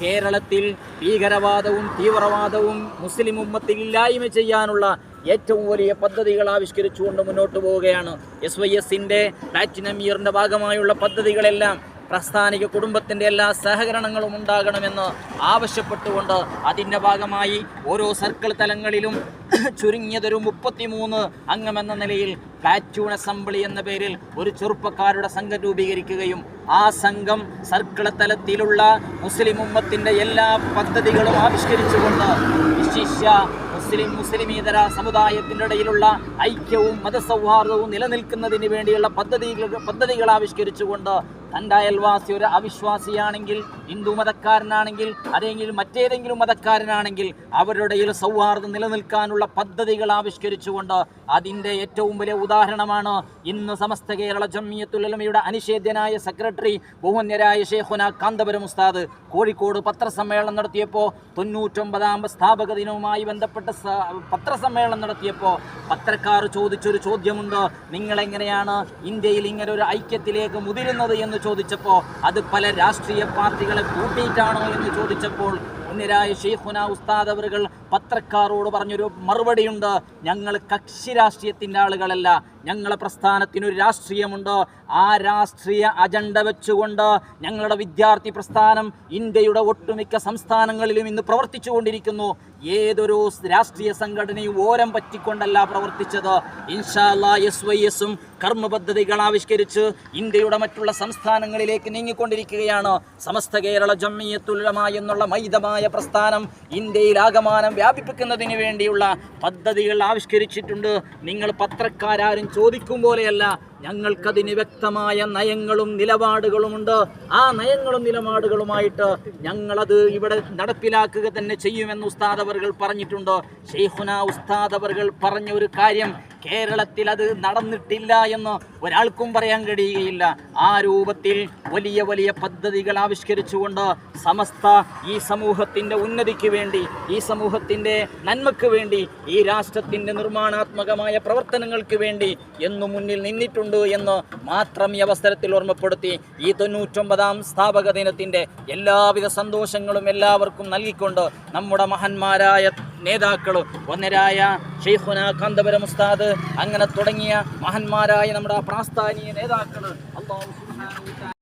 കേരളത്തിൽ ഭീകരവാദവും തീവ്രവാദവും മുസ്ലിം ഉമ്മത്തിൽ ഇല്ലായ്മ ചെയ്യാനുള്ള ഏറ്റവും വലിയ പദ്ധതികൾ ആവിഷ്കരിച്ചുകൊണ്ട് മുന്നോട്ട് പോവുകയാണ്. എസ് വൈ എസിന്റെ പ്ലാറ്റിനം ഇയറിന്റെ ഭാഗമായുള്ള പദ്ധതികളെല്ലാം പ്രസ്ഥാനിക കുടുംബത്തിന്റെ എല്ലാ സഹകരണങ്ങളും ഉണ്ടാകണമെന്ന് ആവശ്യപ്പെട്ടുകൊണ്ട് അതിന്റെ ഭാഗമായി ഓരോ സർക്കിൾ തലങ്ങളിലും ചുരുങ്ങിയതൊരു മുപ്പത്തിമൂന്ന് അംഗമെന്ന നിലയിൽ പ്ലാറ്റൂൺ അസംബ്ലി എന്ന പേരിൽ ഒരു ചെറുപ്പക്കാരുടെ സംഘം രൂപീകരിക്കുകയും ആ സംഘം സർക്കിൾ തലത്തിലുള്ള മുസ്ലിം ഉമ്മത്തിന്റെ എല്ലാ പദ്ധതികളും ആവിഷ്കരിച്ചുകൊണ്ട് വിശിഷ്യ മുസ്ലിം മുസ്ലിമീതര സമുദായത്തിന്റെ ഇടയിലുള്ള ഐക്യവും മതസൗഹാർദ്ദവും നിലനിൽക്കുന്നതിന് വേണ്ടിയുള്ള പദ്ധതികൾ പദ്ധതികൾ ആവിഷ്കരിച്ചുകൊണ്ട് തന്റെ അയൽവാസി ഒരു അവിശ്വാസിയാണെങ്കിൽ ഹിന്ദു മതക്കാരനാണെങ്കിൽ അല്ലെങ്കിൽ മറ്റേതെങ്കിലും മതക്കാരനാണെങ്കിൽ അവരുടെ ഇടയിൽ സൗഹാർദ്ദം നിലനിൽക്കാനുള്ള പദ്ധതികൾ ആവിഷ്കരിച്ചുകൊണ്ട് അതിന്റെ ഏറ്റവും വലിയ ഉദാഹരണമാണ് ഇന്ന് സമസ്ത കേരള ജമ്മിയത്തുലമയുടെ അനിഷേധ്യനായ സെക്രട്ടറി ബഹുന്യരായ ഷേഖുന കാന്തപുരം ഉസ്താദ്. കോഴിക്കോട് പത്രസമ്മേളനം നടത്തിയപ്പോൾ തൊണ്ണൂറ്റൊമ്പതാം സ്ഥാപക ദിനവുമായി ബന്ധപ്പെട്ട പത്രസമ്മേളനം നടത്തിയപ്പോൾ പത്രക്കാർ ചോദിച്ചൊരു ചോദ്യമുണ്ട്. നിങ്ങളെങ്ങനെയാണ് ഇന്ത്യയിൽ ഇങ്ങനെ ഒരു ഐക്യത്തിലേക്ക് മുതിരുന്നത് എന്ന് ചോദിച്ചപ്പോൾ അത് പല രാഷ്ട്രീയ പാർട്ടികളെ കൂട്ടിയിട്ടാണോ എന്ന് ചോദിച്ചപ്പോൾ മുന്നിരായ ഷെയ്ഖുന ഉസ്താദ് അവറുകൾ പത്രക്കാരോട് പറഞ്ഞൊരു മറുപടിയുണ്ട്. ഞങ്ങൾ കക്ഷി രാഷ്ട്രീയത്തിന്റെ ആളുകളല്ല. ഞങ്ങളെ പ്രസ്ഥാനത്തിനൊരു രാഷ്ട്രീയമുണ്ട്. ആ രാഷ്ട്രീയ അജണ്ട വെച്ചുകൊണ്ട് ഞങ്ങളുടെ വിദ്യാർത്ഥി പ്രസ്ഥാനം ഇന്ത്യയുടെ ഒട്ടുമിക്ക സംസ്ഥാനങ്ങളിലും ഇന്ന് പ്രവർത്തിച്ചു കൊണ്ടിരിക്കുന്നു ഏതൊരു രാഷ്ട്രീയ സംഘടനയും ഓരം പറ്റിക്കൊണ്ടല്ല പ്രവർത്തിച്ചത്. ഇൻഷാല്ല എസ് വൈ എസും കർമ്മ പദ്ധതികൾ ആവിഷ്കരിച്ച് ഇന്ത്യയുടെ മറ്റുള്ള സംസ്ഥാനങ്ങളിലേക്ക് നീങ്ങിക്കൊണ്ടിരിക്കുകയാണ്. സമസ്ത കേരള ജമ്മിയത്തുലമ എന്നുള്ള മൈതമായ പ്രസ്ഥാനം ഇന്ത്യയിൽ ആകമാനം വ്യാപിപ്പിക്കുന്നതിന് വേണ്ടിയുള്ള പദ്ധതികൾ ആവിഷ്കരിച്ചിട്ടുണ്ട്. നിങ്ങൾ പത്രക്കാരും ചോദിക്കും പോലെയല്ല ഞങ്ങൾക്കതിന് വ്യക്തമായ നയങ്ങളും നിലപാടുകളുമുണ്ട്. ആ നയങ്ങളും നിലപാടുകളുമായിട്ട് ഞങ്ങളത് ഇവിടെ നടപ്പിലാക്കുക തന്നെ ചെയ്യുമെന്ന് ഉസ്താദ് അവർകൾ പറഞ്ഞിട്ടുണ്ട്. ഷെയ്ഖുന ഉസ്താദ് അവർകൾ പറഞ്ഞ ഒരു കാര്യം കേരളത്തിൽ അത് നടന്നിട്ടില്ല എന്ന് ഒരാൾക്കും പറയാൻ കഴിയുകയില്ല. ആ രൂപത്തിൽ വലിയ വലിയ പദ്ധതികൾ ആവിഷ്കരിച്ചുകൊണ്ട് സമസ്ത ഈ സമൂഹത്തിന്റെ ഉന്നതിക്ക് വേണ്ടി ഈ സമൂഹത്തിന്റെ നന്മയ്ക്ക് വേണ്ടി ഈ രാഷ്ട്രത്തിന്റെ നിർമ്മാണാത്മകമായ പ്രവർത്തനങ്ങൾക്ക് വേണ്ടി എന്നു മുന്നിൽ നിന്നിട്ടുണ്ട് എന്ന് മാത്രം ഈ അവസരത്തിൽ ഓർമ്മപ്പെടുത്തി ഈ തൊണ്ണൂറ്റൊമ്പതാം സ്ഥാപക ദിനത്തിന്റെ എല്ലാവിധ സന്തോഷങ്ങളും എല്ലാവർക്കും നൽകിക്കൊണ്ട് നമ്മുടെ മഹാന്മാരായ നേതാക്കൾ വന്നരായ ഷെയ്ഖുന കാന്തപുരം ഉസ്താദ് അങ്ങനെ തുടങ്ങിയ മഹന്മാരായ നമ്മുടെ പ്രാസ്ഥാനീയ നേതാക്കൾ അള്ളാഹു